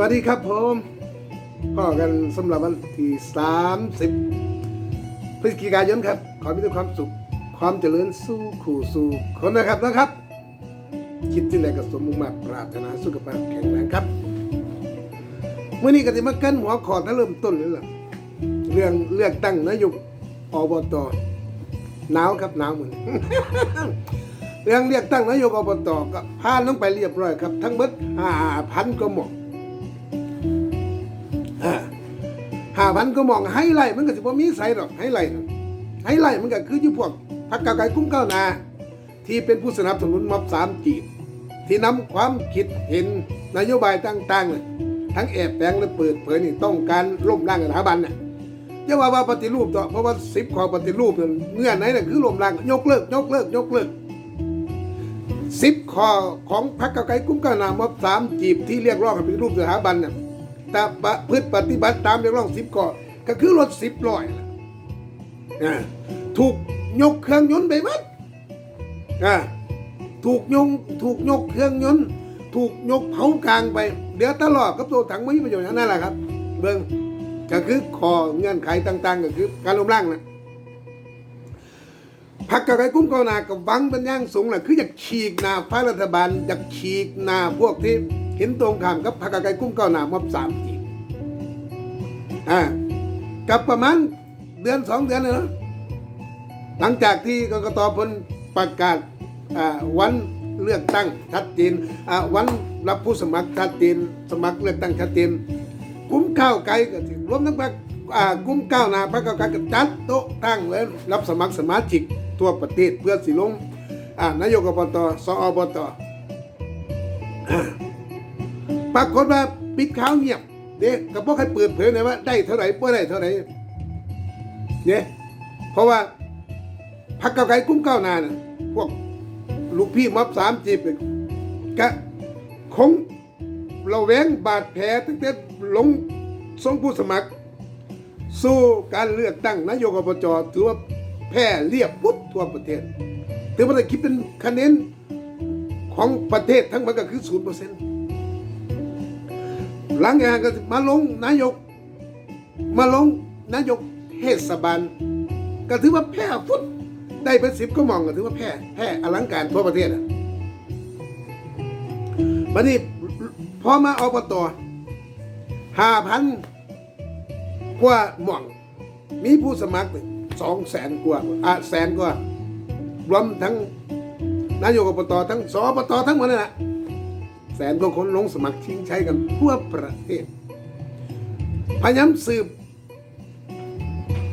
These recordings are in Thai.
วัสดีครับผมพ่อกันสำหรับวันที่30พฤศจิกายนครับ ขอมีแต่ความสุข ความเจริญสู้ขู่สู่คนนะครับนะครับ คิดที่ไหนก็สมมุ่งมาปรารถนาสุขภาพแข็งแรงครับเมื่อนี้ก็จะมากันหัวขอดนะเริ่มต้นเลยล่ะเรื่องเลือกตั้งนายกอบตหนาวครับหนาวเหมือนเรื่องเรียกตั้งนายกอบตก็ผ่านลงไปเรียบร้อยครับ ทั้งหมดห้าพันก็หมอง ห้าพันก็มองไฮไลท์มันก็สิบ่มีใส่หรอกไฮไลท์น่ะไฮไลท์มันก็คืออยู่พวกพรรคก้าไกลกุ้งก้าวนาที่เป็นผู้สนับสนุนม็อบสามจีบที่นำความคิดเห็นนโยบายต่างๆน่ะทั้งแอบแฝงและเปิดเผยนี่ต้องการล้มล้างสถาบันน่ะอย่าว่าว่าปฏิรูปต่อเพราะว่าสิบข้อปฏิรูปเงื่อนไหนน่ะคือล้มล้างยกเลิก ยกเลิก ยกเลิกสิบข้อของพรรคเก้าไกลกุ้งก้าวนาม็อบสามจีบที่เรียกร้องให้ปฏิรูปสถาบันน่ะ ต่ประพฤติปฏิบัติตามเรียกร้องสิบข้อก็คือรถสิบร้อยนะถูกยกเครื่องยนต์ไปหมัดอ่าถูกยงถูกยกเครื่องยนต์ ถูกยกเผากลางไปเดี๋ยวตลอดกับตัวถังไม่มีประโยชน์นั่นแหละครับ เบิ่งก็คือข้อเงื่อนไขต่าง ๆ ก็คือการล้มล้างนะพักกบไกลกุ้งกาวนากับวังเป็นย่างสูงแหละคืออยากฉีกหนาฝ่ายรัฐบาลอยากฉีกหนาพวกที่ เห็นตรงข้ามกับพักกไกกุ้งก้าวหนามอบสามจีอ่ากับประมาณเดือนสองเดือนเลยเนาะหลังจากที่กรกตพลประกาศวันเลือกตั้งชัดเจนวันรับผู้สมัครชัดเจนสมัครเลือกตั้งชัดเจนกุ้มข้าวไก่ก็รวมทั้งพรรคกุ้มก้าวหนาพรรคก้าวไก่ก็จัดโต๊ะตั้งไว้รับสมัครสมาชิกทั่วประเทศเพื่อสิลงนายกอบตสอบต ปรากฏว่าปิดข่าวเงียบเด็กก็บ่ใครเปิดเผยเลยว่าได้เท่าไหร่บ่ได้เท่าไหร่เนี่ยเพราะว่าพรรคก้าวไก่กุ้มก้าวหนาน่ะพวกลูกพี่ม็อบสามจีบเนี่ก็คงเราแหวงบาดแผลตั้งแต่ลงส่งผู้สมัคร สู้การเลือกตั้งนายกอบจถือว่าแพ้เรียบปุ๊บทั่วประเทศถือว่าได้คิดเป็นคะแนนของประเทศทั้งหมดก็คือศูนย์เปอร์เซ็นต์ หลังจากนั้นก็มาลงนายก มาลงนายกเทศบาลก็ถือว่าแพ้ฟุตได้เป็นสิบก็มองก็ถือว่าแพ้แพ้อลังการทั่วประเทศอะบัดนี้พอมาอบตห้าพันกว่าหม่อง มีผู้สมัครสองแสนกว่าอะแสนกว่ารวมทั้งนายกอบตทั้งสอบตทั้งหมดนั่นแหละ แสนกว่าคนลงสมัครชิงใช้กันทั่วประเทศ พยายามสืบ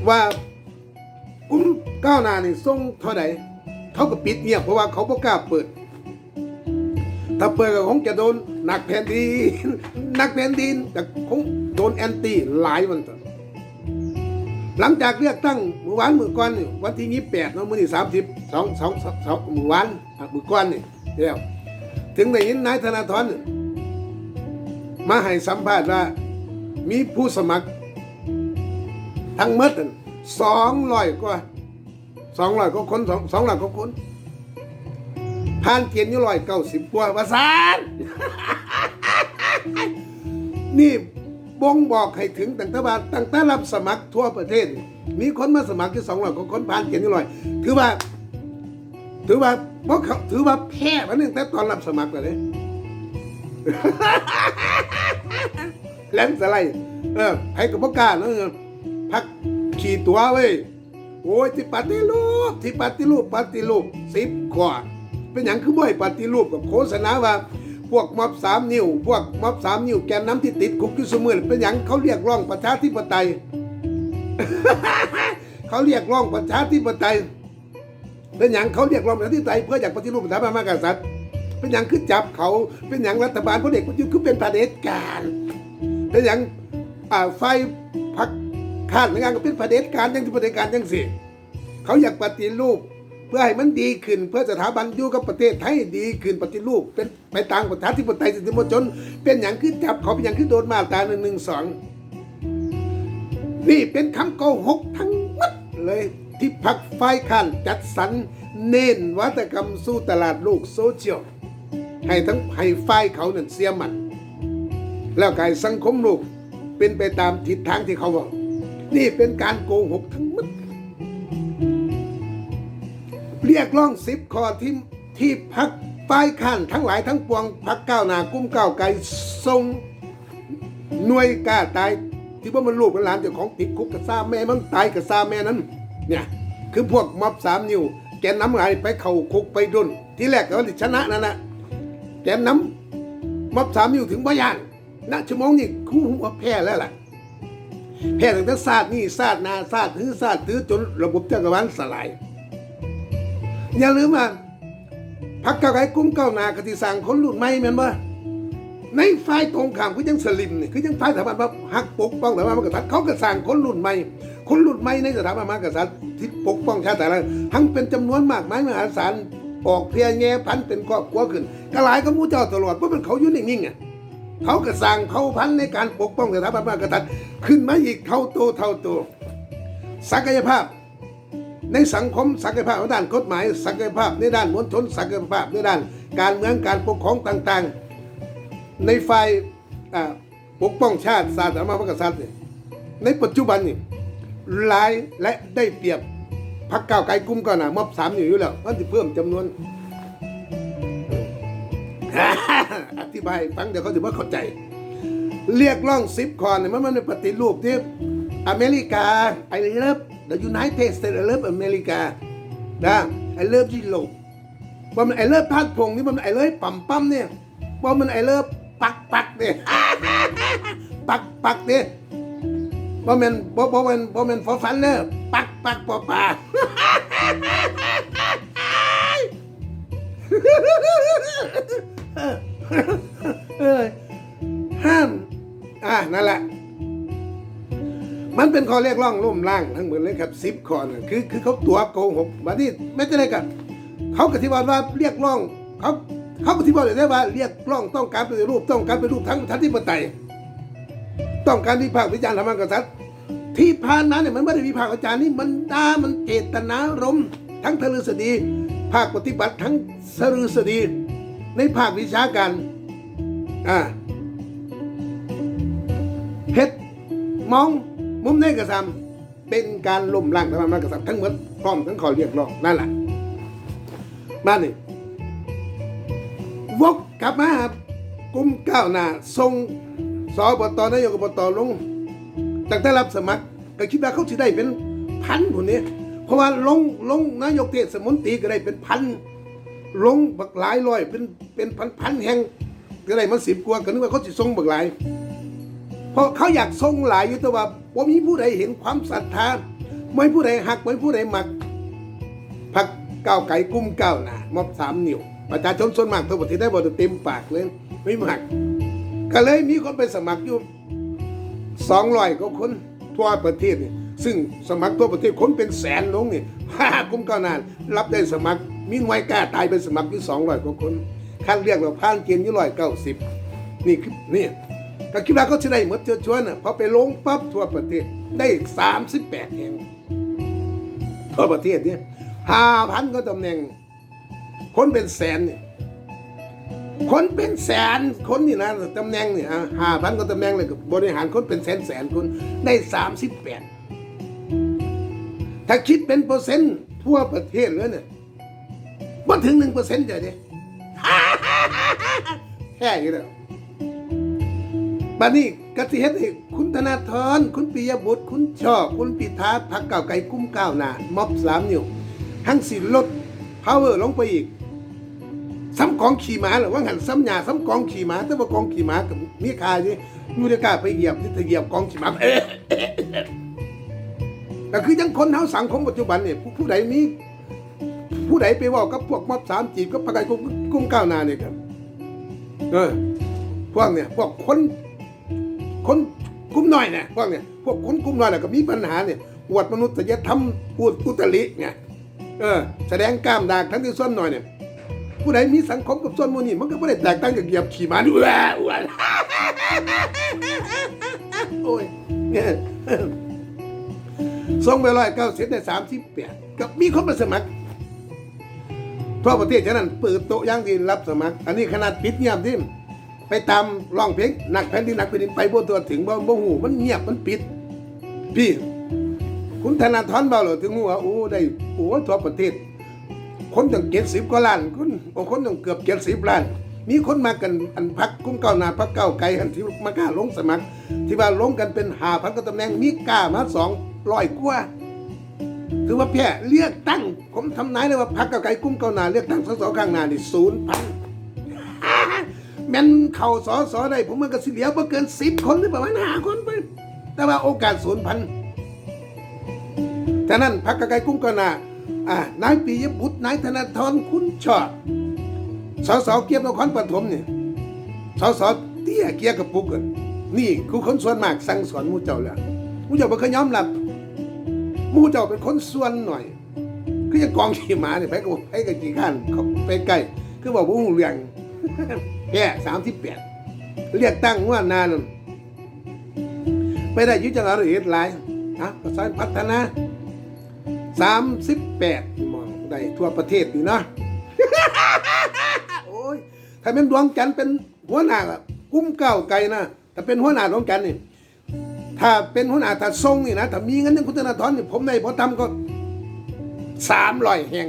ว่ากุ้มก้าวหน้านี่ส่งเท่าไหร่เขาก็ปิดเงียบเพราะว่าเขาไม่กล้าเปิด ถ้าเปิดก็คงจะโดนหนักแผ่นดินหนักแผ่นดินแต่คงโดนแอนตี้หลายวันต่อหลังจากเลือกตั้งเมื่อวานเมื่อก่อนนี่วันที่ยี่แปดเนาะมื้อที่สามสิบสองสองสองเมื่อวานเมื่อก่อนนี่เดี๋ยว ถึงได้ยินนายธนาธรมาให้สัมภาษณ์ว่า มีผู้สมัคร ทั้งหมดสองร้อยกว่าสองร้อยกว่าคนสองสองร้อยกว่าคนผ่านเกณฑ์อยู่ร้อยเก้าสิบกว่าว่าซานนี่บ่งบอกให้ถึงตั้งแต่าตั้งแต่รับสมัครทั่วประเทศ มีคนมาสมัครที่สองร้อยกว่าคนผ่านเกณฑ์อยู่ร้อยถือว่า ถือว่าเพราะเขาถือว่าแพ้มาตั้งแต่ตอนรับสมัครเลยแลมสไลด์เออให้กับพวกกล้าเนอะพักขี่ตัวเว้ยโอ้ยที่ปฏิรูปที่ปฏิรูปปฏิรูปสิบกว่าเป็นอย่างคือบ่อยปฏิรูปกับโฆษณาว่า พวกม็อบสามนิ้ว พวกม็อบสามนิ้วแกนน้ำที่ติดคุกอยู่เสมอเป็นอย่างเขาเรียกร้องประชาธิปไตย เขาเรียกร้องประชาธิปไตย เป็นอย่างเขาเรียกร้องประชาธิปไตยเพื่ออยากปฏิรูปสถาบันมหากษัตริย์ เป็นอย่างคือจับเขาเป็นอย่างรัฐบาลพลเอกประยุทธ์คือเป็นประเด็จการเป็นอย่างอ่าไฟพักข้านในงานก็เป็นประเด็จการยังที่ประเด็จการยังสิเขาอยากปฏิรูปเพื่อให้มันดีขึ้น เพื่อสถาบันอยู่กับประเทศไทยดีขึ้นปฏิรูป เป็นไปตามประชาธิปไตยสิทธิมนุษยชน เป็นอย่างคือจับเขาเป็นอย่างคือโดนมาตราหนึ่งหนึ่งสองนี่เป็นคำโกหกทั้งหมดเลย ที่พักไฟข้านจัดสรรเน้นวัตกรรมสู้ตลาดโลกโซเชียลให้ทั้งให้ไฟเขานั่นเสียมัน แล้วกายสังคมโลกเป็นไปตามทิศทางที่เขาบอก นี่เป็นการโกหกทั้งหมดเรียกร้องสิบข้อที่ที่พักฝ่ายข้านทั้งหลายทั้งปวงพักก้าวหน้ากุ้มก้าวไกลทรงหน่วยกล้าตายที่ว่ามันลูกมันหลานเจ้าของติดคุกกับซาแม่มันตายกับซาแม่นั้น เนี่ยคือพวกม็อบสามนิ้วแกนน้ำไหลไปเข่าคุกไปดุนที่แรกเขาชนะนั่นนะแกนน้ำม็อบสามนิ้วถึงพยานณชั่วโมงนี้คู่หัวแพ้แล้วล่ะแพ้ตั้งแต่ศาสตร์นี่ศาสตร์นาศาสตร์ถือศาสตร์ถือจนระบบจักรวาลสลาย อย่าลืมว่าพักเก้าไกลกุ้มเก้านากติสั่งคนรุ่นใหม่แม่นบ่ในฝ่ายตรงข้ามก็ยังสลิมนี่คือยังฝ่ายสถาบันว่าหักปกป้องสถาบันมหากษัตริย์เขาก็สั่งคนรุ่นใหม่ คนรุ่นใหม่ในสถาบันมหากษัตริย์ที่ปกป้องชาติแต่ละทั้งเป็นจำนวนมากมายมหาศาลออกเพียแง่พันเป็นครอบครัวขึ้นก็หลายก็มู้เจ้าตลอดเพราะมันเขาอยู่นิ่งๆอะเขาก็สั่งเขาพันในการปกป้องสถาบันมหากษัตริย์ขึ้นมาอีกเท่าโตเท่าโตศักยภาพ ในสังคมศักยภาพในด้านกฎหมายศักยภาพในด้านมวลชนศักยภาพในด้าน การเมืองการปกครองต่างๆ ในฝ่ายปกป้องชาติศาสนาพระมหากษัตริย์ในปัจจุบันนี่ หลายและได้เปรียบพักเก้าไกลกลุ่มก่อนนะม็อบสามอยู่อยู่แล้วมันจะเพิ่มจำนวน อธิบายฟังเดี๋ยวเขาถือว่าเข้าใจ เรียกร้องสิบคอนเนี่ยมันมันเป็นปฏิรูปที่อเมริกาไอเลิฟ the United States I love อเมริกานะไอเลิฟยุโรปว่ามันไอเลิฟพัดพงนี่มันไอเลิฟปั๊มปั๊มเนี่ยว่ามันไอเลิฟปักปักเนี่ยปักปักเนี่ย บ่แม่นบ่บ่แม่นบ่แม่นฟอฟันเด้อปักปักปอปลาเอ้ยห้ามอะนั่นแหละมันเป็นข้อเรียกร้องร่มร่างทั้งหมดเลยครับสิบข้อนะคือคือเขาตัวโกหกบัดนี้ไม่ใช่เลยกับเขากฏิบัติว่าเรียกร้องเขาเขากฏิบัติได้ว่าเรียกร้องต้องการปฏิรูปต้องการปฏิรูปทั้งประชาธิปไตย ต้องการวิพากษ์วิจารณ์ธรรมกษัตริย์ ที่ผ่านมาเนี่ยมันไม่ได้วิพากษ์วิจารณ์นี่มันด่ามันเจตนารมณ์ทั้งทะลึษฎีภาคปฏิบัติทั้งสฤษฎีในภาควิชาการอ่าเฮ็ดมองมุมในกระซำเป็นการล่มล้างธรรมะกษัตริย์ทั้งหมดพร้อมทั้งขอเรียกร้องนั่นแหละมานี่วกกลับมาครับกลุ่มก้าวหน้าทรง สอบตนายกอบตลงตั้งแต่รับสมัครก็คิดว่าเขาจะได้เป็นพันคนนี้เพราะว่าลงลงนายกเทศมนตรีก็ได้เป็นพันลงบักหลายร้อยเป็นเป็นพันพันแห่งก็ได้มาสิบกว่าก็นึกว่าเขาจะทรงบักหลายเพราะเขาอยากทรงหลายอยู่แต่ว่าว่ามีผู้ใดเห็นความศรัทธาไม่ผู้ใดหักไม่ผู้ใดหมักพักก้าวไก่กุ้มก้าวหนามอบสามนิ้วประชาชนส่วนมากทั่วประเทศได้บอเต็มปากเลยไม่หมัก ก็เลยมีคนไปสมัครอยู่สองร้อยกว่าคนทั่วประเทศนี่ซึ่งสมัครทั่วประเทศคนเป็นแสนลงนี่ฮ่ากุ้มก้าวนาน รับได้สมัคร มีหน่วยกล้าตายไปสมัครอยู่สองร้อยกว่าคนคัดเรียกเราผ่านเกณฑ์อยู่ร้อยเก้าสิบนี่คือนี่ก็คิดว่าเขาจะได้หมดเชื้อชวนน่ะพอไปลงปั๊บทั่วประเทศได้สามสิบแปดแห่งทั่วประเทศเนี่ยห้าพันก็ตำแหน่ง คนเป็นแสนเนี่ย คนเป็นแสนคนนี่นะตำแหน่งเนี่ยห้าพันก็ตำแหน่งเลยกับบริหารคนเป็นแสนแสนคนได้สามสิบแปดถ้าคิดเป็นเปอร์เซ็นต์ทั่วประเทศเลยเนี่ยว่ถึงหนึ่งเปอร์เซ็นต์เดี๋ยวนี้แค่อยู่แล้วบัดนี้กสิเฮ็ดให้คุณธนาธรคุณปิยบุตร คุณช่อ คุณปิธาพักเก่าไก่กุ้มก้าวหน้าม็อบสามนิ้วทั้งสิลดพาวเวอร์ลงไปอีก ซ้ำกองขี่ม้าหรือว่าหันซ้ำยาซ้ำกองขี่ม้าแต่ว่ากองขี่ม้ากับมีคาสิยูเดกล้าไปเหยียบที่เหยียบกองขี่ม้าเอ๊ะเอ๊ะเอ๊ะก็คือยังคนเฮาสังคมปัจจุบันเนี่ยผู้ใดมีผู้ใดไปว่ากับพวกม็อบสามจีบกับพักไก่กุ้มกุ้มก้าวนาเนี่ยครับเออพวกเนี่ยพวกคนคนกลุ่มน้อยเนี่ยพวกเนี่ยพวกคนกลุ่มน้อยเนี่ยก็มีปัญหาเนี่ยอวดมนุษยธรรมพูดอุตริเนี่ยเออแสดงกล้ามดากทั้งที่ส่วนน้อยเนี่ย ผู้ใดมีสังคมกับส่วนมูนี่มันก็ไม่ได้แตกต่างจากเหยียบขี่ม้าด้วยอ้วนโอ้ยเนี่ยส่งไปร้อยเก้าสิบในสามสิบแปดกับมีคนมาสมัครทั่วประเทศฉะนั้นเปิดโต๊ะย่างดีรับสมัคร อันนี้ขนาดปิดเงียบที่ไปตามร้องเพลงหนักแผ่นดินหนักแผ่นดินไปบ่ตัวถึงบ่บ่หูมันเงียบมันปิด พี่ คุณธนาธรเบาเหรอถึงหัวโอ้ได้โอ้ทั่วประเทศ คนตั้งเจ็ดสิบกว่าล้านคนโอ้คนตั้งเกือบเจ็ดสิบล้าน มีคนมากันอันพักกุ้มเก้านาพักเก้าไกลอันที่มากล้าลงสมัคร ที่ว่าลงกันเป็นหาพันก็ตำแหน่งมีกล้ามาสองร้อยกว่าถือว่าแพ้เลือกตั้ง ผมทำนายเลยว่าพักเก้าไกลกุ้มเก้านาเลือกตั้งสสข้างหน้านี่ศูนย์พันแม่นเข่าสอสอได้ผมมันก็สิเหลียวเกินสิบคนหรือประมาณห้าคนไปแต่ว่าโอกาสศูนย์พันฉะนั้นพักเก้าไกลกุ้มเก้านา อ่านายปียบุตรนายธนาธรคุณชอบสสเกียรตินครปฐมเนี่ยสสเตี้ยเกียรกระปุกกันนี่คือคนส่วนมากสั่งสอนมูเจ้าแล้วมูเจ้าบ่เคยยอมรับมูเจ้าเป็นคนส่วนหน่อยคือยังกองขี่หมาเนี่ยไปกับไปกับกี่ข้นเขาไปใกล้คือบอกว่าหูเรียงแค่สามสิบแปดเรียกตั้งว่านานไม่ได้ยุจังหวัดอื่นหลายนะก็สายพัฒนา สามสิบแปดมองได้ทั่วประเทศอยู่นะโอ้ยถ้าเป็นดวงจันทร์เป็นหัวหน้าอะกุ้มเก้าไกลนะถ้าเป็นหัวหน้าดวงจันทร์นี่ถ้าเป็นหัวหน้าถ้าทรงนี่นะถ้ามีเงินอย่างคุณธนาธรนี่ผมในพอทำก็สามร้อยแห่ง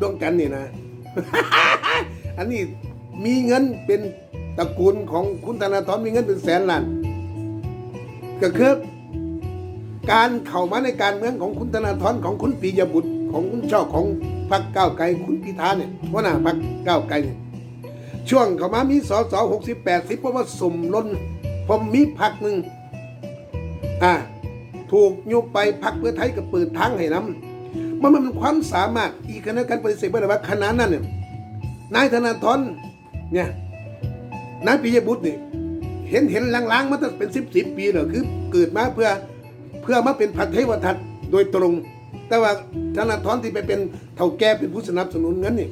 ดวงจันทร์นี่นะ อันนี้มีเงินเป็นตระกูลของคุณธนาธรมีเงินเป็นแสนล้านก็คือ การเข้ามาในการเมืองของคุณธนาธรของคุณปียบุตร ของคุณเจ้าของพรรคก้าวไกลคุณพิธาเนี่ยหัวหน้าพรรคก้าวไกลเนี่ยช่วงเข้ามามีสอสอหกสิบแปดสิบเพราะว่าสมล้นผมมีพรรคหนึ่งอ่าถูกยุบไปพรรคเพื่อไทยก็เปิดทางให้นำมันมันเป็นความสามารถอีกคณะการปฏิเสธไม่ได้ว่าขนาดนั้นเนี่ยนายธนาธรเนี่ยนายปิยบุตรเนี่ยเห็นเห็นล้างๆมาตั้งเป็นสิบสิบปีแล้วคือเกิดมาเพื่อ เพื่อมาเป็นพระเทวทัตโดยตรง แต่ว่าธนาธรที่ไปเป็นเท่าแก่เป็นผู้สนับสนุนเงินนี่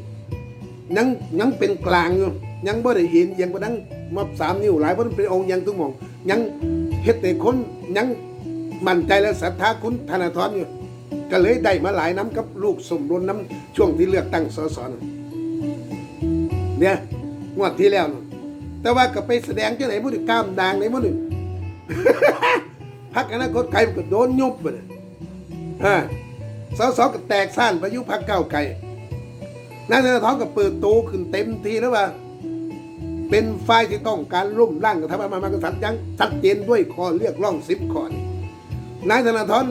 ยังยังเป็นกลางอยู่ยังบ่ได้เห็นยังบ่ดังมาสามนิ้วหลายเพราะมันเป็นองค์ยังทุกหมองยังเฮ็ดให้คนยังมั่นใจและศรัทธาคุณธนาธรอยู่ก็เลยได้มาหลายน้ำกับลูกสมรนน้ำช่วงที่เลือกตั้งสสนเนี่ยงวดที่แล้ว แต่ว่าก็ไปแสดงที่ไหนมุดกล้ามด่างในมุด พักอนาคตไกลก็โดนยุบไปเลยอ่าสสก็แตกสั้นไปยุพักเก้าไกลนายธนาธรก็เปิดโตขึ้นเต็มทีแล้วว่า เป็นฝ่ายที่ต้องการร่วมร่างกับทำมากษัตริย์ยังชัดเจนด้วยข้อเรียกร้องสิบข้อนนายธนาธร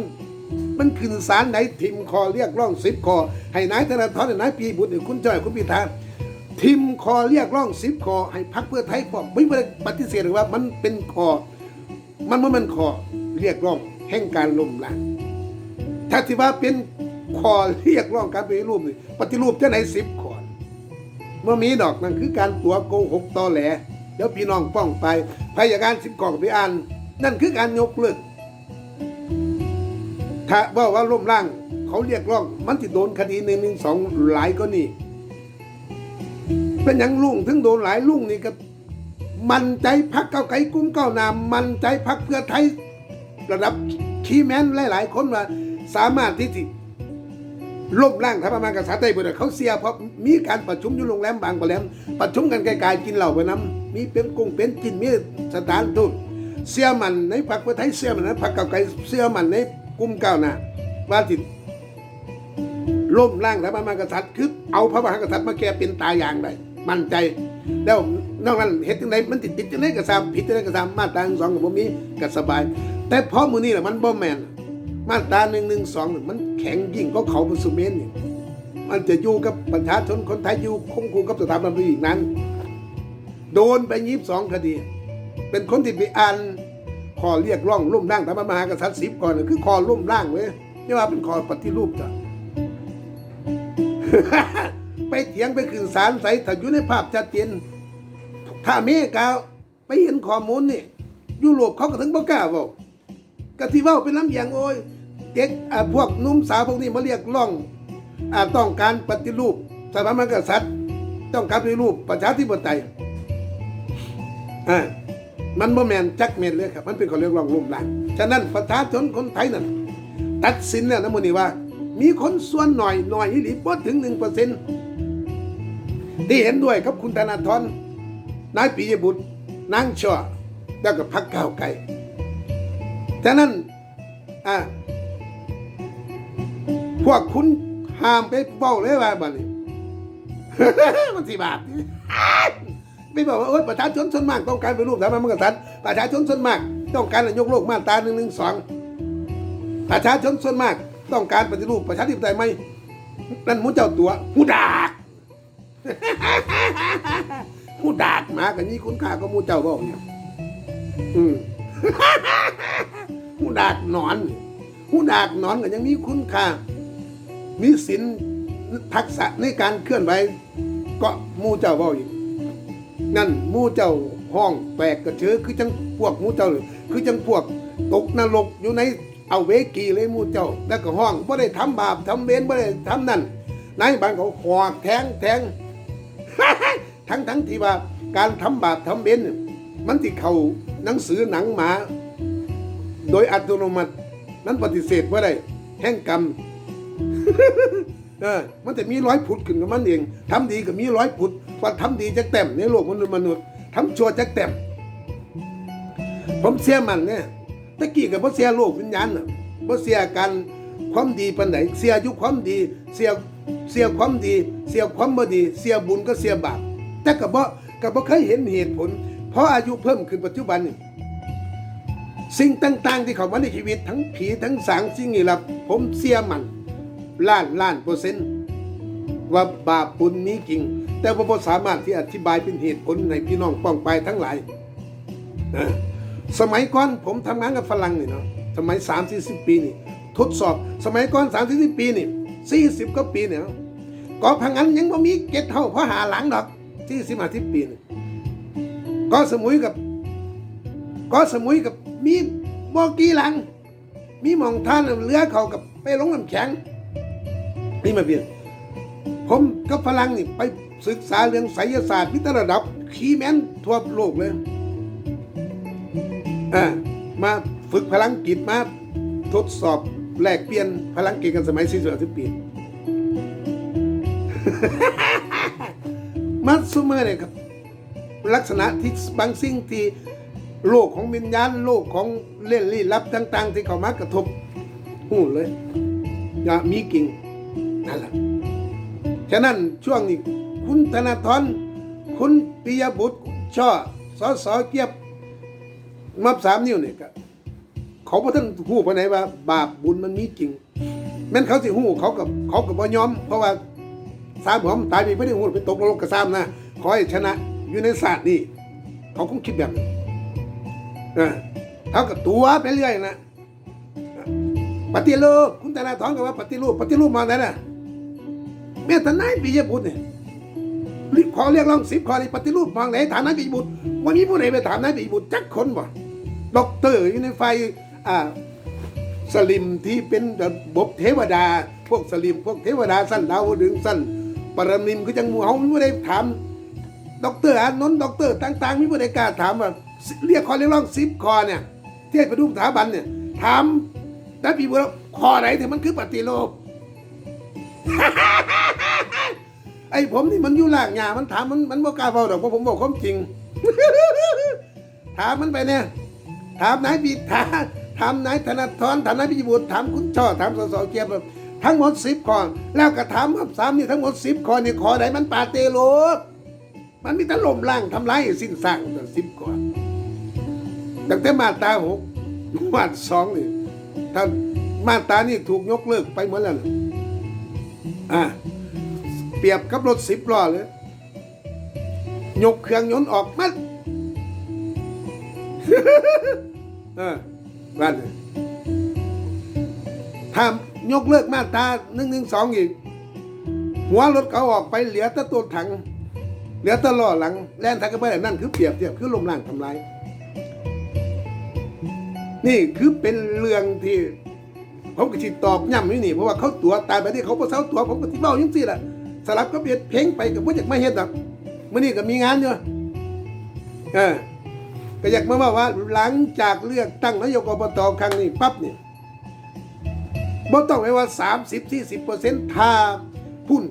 มันขึ้นศาลไหนทิมคอเรียกร้องสิบข้อให้นายธนาธรนายปีบุตรหรือคุณจ้อยคุณพิธาทิมคอเรียกร้องสิบคอ ให้พักเพื่อไทยบอกไม่ปฏิเสธหรือว่ามันเป็นคอ มันว่ามันคอ เรียกร้องแห่งการล้มล้างถ้าที่ว่าเป็นคอเรียกร้องการปฏิรูปนี่ปฏิรูปจะไหนสิบคอเมื่อมีดอกนั่นคือการตัวโกหกตอแหลเดี๋ยวพี่น้องป้องไปพยาการสิบกองไปอ่านนั่นคือการยกเลิกถ้าว่าว่าล้มล้างเขาเรียกร้องมันติดโดนคดีหนึ่งหนึ่งสองหลายก็นี่ เป็นอย่างลุงถึงโดนหลายลุงนี่ก็มันใจพักเก้าไกลกุ้มเก้านามมันใจพักเพื่อไทย ระดับคีแมนหลาย ๆ คนว่าสามารถที่จะล่มร่างรัฐบากษัตริย์ได้บ่ได้เขาเสียเพราะมีการประชุมอยู่โรงแรมบางประแรมประชุมกันไกลๆกินเหล้าไปน้ำมีเป็นกุ้งเป็นกินมีสถานทูตเสียมันในพรรคเพื่อไทยเสียมันในพรรคเก้าวไกลเสียมันในกลุ่มก้าวน้าว่าจิล่มร่างรัฐบาลมหากษัตริย์คือเอาพระมหากษัตริย์มาแก้เป็นตายอย่างได้มั่นใจแล้วนอกนั้นเฮ็ดจังไดมันติดติดจังไดก็ตามผิดจังไดก็ตามมาตรา1 2กับบ่มีก็สบาย แต่พอมือนี้ล่ะมันบ่แมนมาตรา1 1 2นี่งสองมันแข็งยิ่งก็เขาประสุเมนนี่มันจะอยู่กับประชาชนคนไทยอยู่คงคูกับสถาบันอีกนั้น โดนไป22คดี เป็นคนที่ไปอ่านขอเรียกร้องล่วมร่างธรรมมหากษัตริย์10ก่อนคือขอล่วมร่างเว้ยนี่ว่าเป็นขอปฏิรูปจ้ะไปเถียงไปขึ้นศาลใสถ้าอยู่ในภาพชัดเจนถ้าเมกาไปเห็นข้อมูลนี่ยุโรปเขาก็ถึงบ่กล้าเว้า กะที่ว้าเป็นลำอย่างโอ้ยเด็กพวกนุ่มสาวพวกนี้มาเรียกร้องอต้องการปฏิรูปสถาบันกษัตริย์ ต้องการปฏิรูปประชาธิปไตยอ่ามันบ่แมนจักแมนเลยครับ มันเป็นข้อเรียกร้องล้มล้างฉะนั้นประชาชนคนไทยนั่นตัดสินแล้วนะมนี่ว่า มีคนส่วนหน่อยหน่อยอีหลีบ่ถึงหนึ่งเปอร์เซ็นต์ที่เห็นด้วยกับคุณธนาธรนายปิยบุตรนางชั่วแล้วก็พักก้าวไกล ฉะนั้นอพวกคุณห้ามไปเบ้าเลยว่าบัดนี้มันสิบาทไม่บอกว่าโอ๊ยประชาชนส่วนมากต้องการเป็นรูปสถาบันมกษัตริย์ประชาชนส่วนมากต้องการยกโลกมาตราหนึ่งหนึ่งสองประชาชนส่วนมากต้องการปฏิรูปประชาธิปไตยไหมนั่นหมูเจ้าตัวหูดากหูดากหมากันนี้คุณค่าก็มูเจ้าบอกเนี่ยอืม หูดากหนอนหูดากหนอนก็ยังมีคุณค่า มีศีลทักษะในการเคลื่อนไหวก็มูเจ้าบอกอีกนั่นมูเจ้าห้องแตกกระเชือคือจังพวกมูเจ้าคือจังพวกตกนรกอยู่ในเอาเวกีเลยมูเจ้า แล้วก็ห้องบ่ได้ทำบาปทำเวรบ่ได้ทำนั่นนายบางเขาหอกแทงแทงทั้งทั้งที่ว่าการทำบาปทำเวรมันที่เขาหนังสือหนังหมา โดยอัตโนมัติ นั้นปฏิเสธว่าได้แห่งกรรมเออมันจะมีร้อยผุดขึ้นกับมันเองทำดีก็มีร้อยผุดว่าทำดีจะเต็มในโลกมนุษย์มนุษย์ทำชั่วจะเต็มผมเสียมันเนี่ยตะกี้กับพ่เสียโลกวิญญาณน่ะพ่เสียการความดีปันไหนเสียอยุความดีเสียเสียความดี เสียความบ่ดี เสียบุญก็เสียบาปแต่กับบ่กับบ่เคยเห็นเหตุผล เพราะอายุเพิ่มขึ้นปัจจุบันนี่ สิ่งต่างๆ ที่เขามาในชีวิตทั้งผีทั้งสางสิ่งนี้ละผมเสียมันล้านล้านเปอร์เซ็นต์ว่าบาปบุญมีจริง แต่ว่าบ่สามารถที่อธิบายเป็นเหตุผลให้พี่น้องป้องไปทั้งหลายนะสมัยก่อนผมทำงานกับฝรั่งนี่เนาะสมัย3 4 0ปีนี่ ทดสอบสมัยก่อน3 4 0ปีนี่40กว่าปีเนี่ยก็พังงันยังบ่มีเก็ตเท่าเพราะหาหลังดอก40 50ปีนี่ก็สมุยกับก็สมุยกับ มีบ่อกี่หลัง มีมองท่านเรือเขากับไปลงน้ำแข็งนี่มาเพียงผมกับฝรั่งนี่ไปศึกษาเรื่องไสยศาสตร์มิตรระดับขีแมนทั่วโลกเลยอ่ามาฝึกพลังกิจมาทดสอบแลกเปลี่ยนพลังกิจกันสมัย40 50ปีมาซุเมอร์เนี่ยครับ ลักษณะที่บางสิ่งที่ โลกของวิญญาณโลกของเล่นลี้ลับต่าง ๆ ที่เขามากระทบหูเลยอย่ามีกิ่งนั่นแหละฉะนั้นช่วงนี้คุณธนาธรคุณปิยบุตรช่อสอสอเกียบมับสามนิ้วเนี่ยก็เขาพระท่านหูไปไหนว่า บาปบุญมันมีจริงแม้นเขาสิหูเขากับเขากับบ่ยอม เพราะว่าสามหอมตายไปไม่ได้หูไปตกนรกกระซ้ำนะขอให้ชนะอยู่ในศาสตร์นี่เขาคงคิดแบบนั้ เออเท่ากับตัวไปเรื่อยนะปฏิรูปคุณธนาธรกับว่าปฏิรูปปฏิรูปมาไหนนะเมตนายปิยบุตรเนี่ยรีบขอเรียกร้องสิบข้อนี้ปฏิรูปมองไหนฐานนายปิยบุตรวันนี้ผู้ใดไปถามนายปิยบุตรจักคนบ่ด็อกเตอร์อยู่ในไฟอ่าสลิมที่เป็นระบบเทวดา พวกสลิมพวกเทวดาสั้นดาวดึงสั้นปรมิมคือจังหมูเขาไม่ได้ถามด็อกเตอร์อานนท์ด็อกเตอร์ต่างๆมีผู้ใดกล้าถามว่า เรียกคอเรียกร้องสิบคอเนี่ยที่ให้ไปดูสถาบันเนี่ยถามแล้วพี่บอกว่าคอไหนที่มันคือปฏิโลกไอ้ผมนี่มันอยู่ล่างหยามันถามมันมันบ่กล้าเฝ้าดอกเพราะผมบอกความจริง ถามมันไปเนี่ย ถามนายปีถาถามนายธนาธรถามนายพิบูลถามคุณช่อถามสสเกียบทั้งหมดสิบข้อแล้วก็ถามคำสามนี่ทั้งหมดสิบข้อนี่ขอไหนมันปาเตโลมันมีแต่ลมล่างทำลายสิ้นสร้างตั้งสิบกว่า ตั้งแต่มาตาหกมาตสองนี่ถ้ามาตานี่ถูกยกเลิกไปหมดแล้วนะอ่าเปรียบกับรถสิบล้อเลยยกเครื่องยนต์ออกมัดเออบ้านถ้ายกเลิกมาตาหนึ่งหนึ่งสองอีก หัวรถเขาออกไปเหลือแต่ตัวถัง เหลือแต่ล้อหลัง แล่นทางกันไปแต่นั่นคือเปรียบเทียบคือลมล่างทำลาย นี่คือเป็นเรื่องที่ผมก็ชิตอกย้ำอยู่นี่เพราะว่าเขาตัวตายไปที่เขาพอเสาตัวผมก็ที่เบ้ายังสิล่ะสลับก็เปลี่ยนเพลงไปกับว่าอยากไม่เห็นดอกมื่อนี้ก็มีงานอยู่เออก็อยากมาว่าว่า หลังจากเลือกตั้งนายกอบตครั้งนี้ปั๊บเนี่ยบ่ต้องไปว่าสามสิบสี่สิบเปอร์เซ็นต์ถ้าพุ่น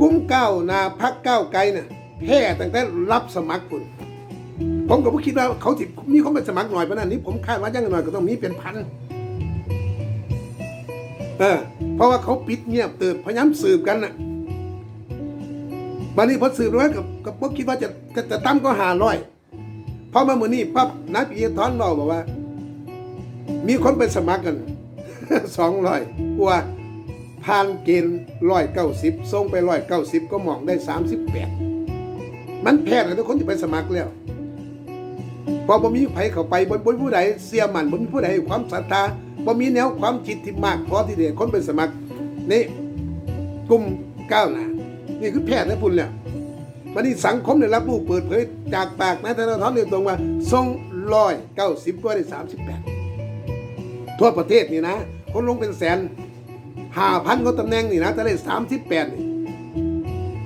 กุ้มเก้านาพักเก้าไกลเนี่ยแพ้ตั้งแต่รับสมัครคุณ ผมก็บ่คิดว่าเขาสิมีคนไปสมัครหน่อยปานนั้นนี่ผมคาดว่าอยังน้อยก็ต้องมีเป็นพันเออเพราะว่าเขาปิดเงียบเติบพยายามสืบกันน่ะบัดนี้พอสืบแล้วกับกับบ่คิดว่าจะจะจะตั้มก็หาร้อยพอมามื้อนี้ปั๊บนายปียทอนเราบอกว่า มีคนไปสมัครกันสองร้อยว่าผ่านเกณฑ์ร้อยเก้าสิบส่งไปร้อยเก้าสิบก็มองได้สามสิบแปดมันแพงเลยทุกคนที่ไปสมัครแล้ว พอบ่มีไผเข้าไปบ่บ่มีผู้ใดเสียมันบ่มีผู้ใดให้ความศรัทธาบ่มีแนวความคิดที่มากพอที่จะคนไปสมัครนี่กลุ่มก้าวหน้านี่คือแพทย์นะพุ่นแล้ววันนี้สังคมได้รับรู้เปิดเผยจากปากนายธนาธรโดยตรงว่าทรงร้อยเก้าสิบก็ได้สามสิบแปดทั่วประเทศนี่นะ คนลงเป็นแสนห้าพันก็ตำแหน่งนี่นะจะได้สามสิบแปดนี่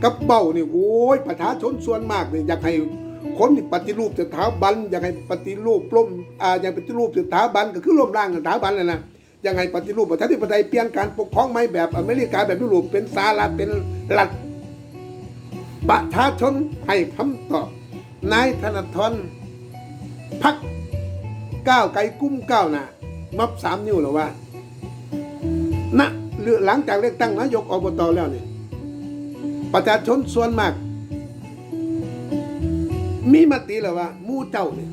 กระเป๋านี่โอ้ยประชาชนส่วนมากนี่อยากให้ คนที่ปฏิรูปสถาบันอยากให้ปฏิรูปล้มอ่าอยากปฏิรูปสถาบันก็คือล้มล้างสถาบันเลยนะอยากให้ปฏิรูปประชาธิปไตยเปลี่ยนการปกครองไม่แบบอเมริกาแบบยุโรปเป็นสารัฐเป็นรัฐประชาชนให้คำตอบนายธนาธรพักก้าวไกลกุ้มก้าวหน้ามับสามนิ้วหรอว่าณหรือหลังจากเลือกตั้งนายกอบตแล้วเนี่ยประชาชนส่วนมาก มีมติแล้วว่ามู่เจ้าเนี่ย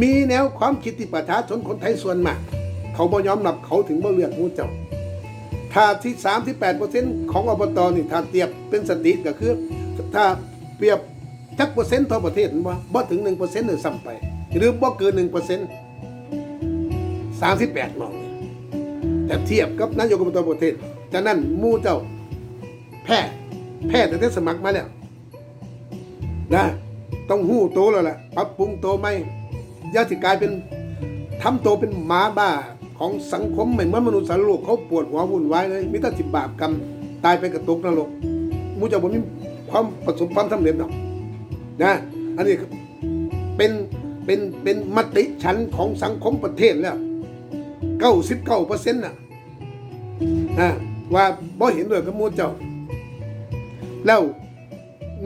มีแนวความคิดที่ประชาชนคนไทยส่วนมาก เขาบ่ยอมรับเขาถึงบ่เลือกมู่เจ้าถ้าที่สามที่แปดเปอร์เซ็นต์ของอบตนี่ถ้าเทียบเป็นสติก็คือ ถ้าเปรียบจักเปอร์เซ็นต์ทั่วประเทศบ่าบ่ถึงหนึ่งเปอร์เซ็นต์หรือซ้ำไป หรือบ่เกินหนึ่งเปอร์เซ็นต์สามสิบแปดมองนี่แต่เทียบกับนายกอบตประเทศฉะนั้นมู่เจ้าแพ้แพ้แต่ได้สมัครมาแล้ว นะต้องหู้โตแล้วแหละปรับปรุงโตไหมอย่าสิกลายเป็นทำโตเป็นหมาบ้าของสังคมเหมือนมนุษย์สารโลกเขาปวดหัววุ่นวายเลยมิตรสิบบาปกรรมตายไปกระตุกนรกมูจะบ่มีความประสบความสำเร็จหรอกนะอันนี้เป็นเป็นเป็นมติฉันของสังคมประเทศแล้วเก้าสิบเก้าเปอร์เซ็นต์น่ะนะว่าบ่เห็นด้วยกับมูเจ้าแล้ว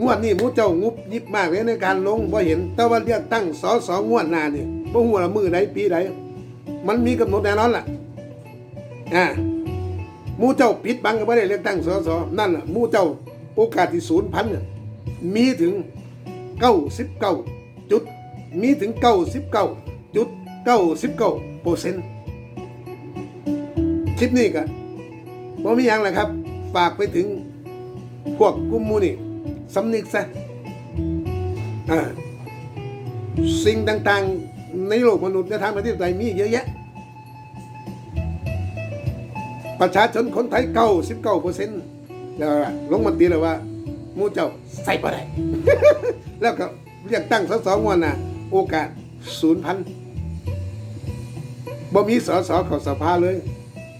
งวดนี้หมูเจ้างุบยิบมากเลยในการลงบ่เห็น แต่ว่าเลือกตั้งสอสองวดหน้านี่บ่ฮู้ละมือใดปีใดมันมีกำหนดแน่นอนล่ะอ่ามูเจ้าปิดบังก็บ่ได้เลือกตั้งสอสอนั่นล่ะมูเจ้าโอกาสที่ศูนย์พันเนี่ยมีถึง99จุด มีถึง99จุด99เก้าเปอร์เซ็นต์คลิปนี้ก็บ่มีหยังแหละครับ ฝากไปถึงพวกกุมมูนี่ สำนึกซะสิ่งต่างๆ ในโลกมนุษย์ในทางประเทศไทยมีเยอะแยะ ประชาชนคนไทยเก้าสิบเก้าเปอร์เซ็นต์แล้วล่ะลงมันตีเลยว่ามูเจ้าใส่ไปได้ แล้วก็เรียกตั้งสสงวันน่ะ โอกาสศูนย์พันบ่มีสสเข้าสภาเลย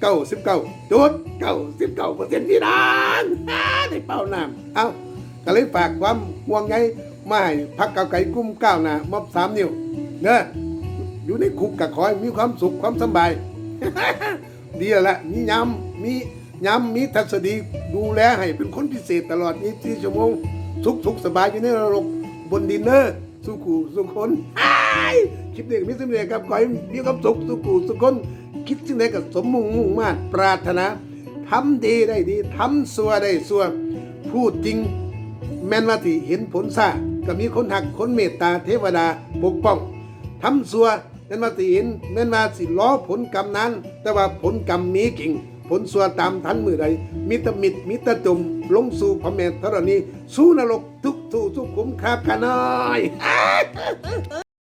เก้าสิบเก้าจุดเก้าสิบเก้าเปอร์เซ็นต์พี่น้องได้เป้าน้ำเอ้า ก็เลยฝากความห่วงใยมาให้พักเก้าวไก่กุ้มก้าวหน้ามอบสามนิ้วเด้ออยู่ในคุกกับคอยมีความสุขความสบาย ดีแล้วละมียำมียำมีทัศดีดูแลให้เป็นคนพิเศษตลอด24ชั่วโมงสุขสุขสบายอยู่ในนรกบนดินเนอร์สุขูสุขคนคลิปนี้ก็มีสิ่งใดครับขอให้มีความสุขสุขูสุขคน คิดสิ่งใดก็สมมุ่งมุ่งมาตรปรารถนาทำดีได้ดีทำสัวได้สัวพูดจริง แม่นว่าที่เห็นผลซาก็มีคนหักคนเมตตาเทวดาปกป้องทำสัวแม่นว่าสิเห็นแม่นว่าสิล้อผลกรรมนั้น แต่ว่าผลกรรมมีกิ่ง ผลสัวตามทันมือใดมิตรมิตรมิตรจมลงสู่พระเมธรณีสู้นรกทุกทูทุกขุมคาบกันน้อย